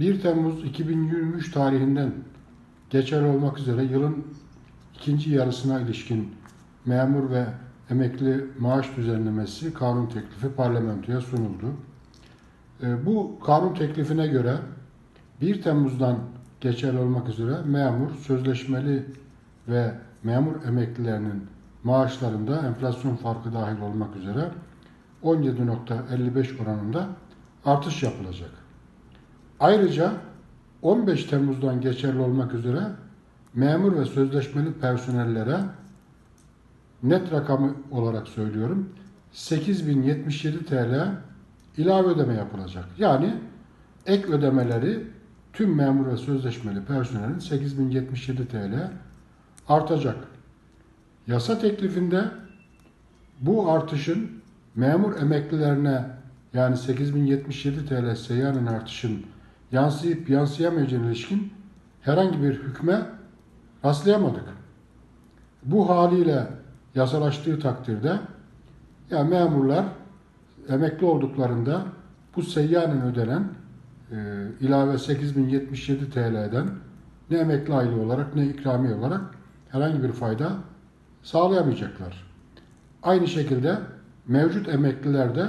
1 Temmuz 2023 tarihinden geçerli olmak üzere yılın ikinci yarısına ilişkin memur ve emekli maaş düzenlemesi kanun teklifi parlamentoya sunuldu. E, Bu kanun teklifine göre 1 Temmuz'dan geçerli olmak üzere memur, sözleşmeli ve memur emeklilerinin maaşlarında enflasyon farkı dahil olmak üzere 17.55 oranında artış yapılacak. Ayrıca 15 Temmuz'dan geçerli olmak üzere memur ve sözleşmeli personellere net rakamı olarak söylüyorum 8077 TL ilave ödeme yapılacak. Yani ek ödemeleri tüm memur ve sözleşmeli personelin 8077 TL artacak. Yasa teklifinde bu artışın memur emeklilerine yani 8077 TL seyyanen artışın yansıyıp yansıyamayacağına ilişkin herhangi bir hükme rastlayamadık. Bu haliyle yasalaştığı takdirde ya memurlar emekli olduklarında bu seyyanen ödenen e, ilave 8077 TL'den ne emekli aylığı olarak ne ikramiye olarak herhangi bir fayda sağlayamayacaklar. Aynı şekilde mevcut emekliler de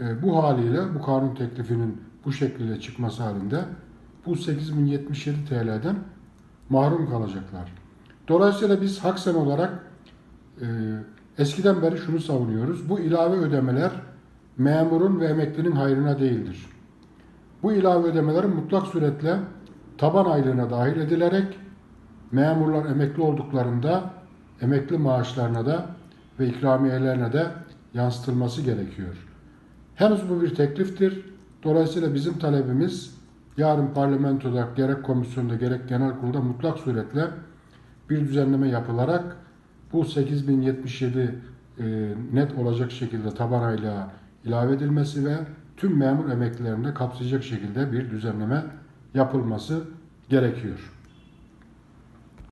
e, bu haliyle bu kanun teklifinin bu şekilde çıkması halinde bu 8077 TL'den mahrum kalacaklar. Dolayısıyla biz Haksen olarak e, eskiden beri şunu savunuyoruz. Bu ilave ödemeler memurun ve emeklinin hayrına değildir. Bu ilave ödemelerin mutlak suretle taban aylığına dahil edilerek memurlar emekli olduklarında emekli maaşlarına da ve ikramiyelerine de yansıtılması gerekiyor. Henüz bu bir tekliftir. Dolayısıyla bizim talebimiz yarın parlamentoda gerek komisyonda gerek genel kurulda mutlak suretle bir düzenleme yapılarak bu 8077 e, net olacak şekilde taban aylığa ilave edilmesi ve tüm memur emeklilerinde kapsayacak şekilde bir düzenleme yapılması gerekiyor.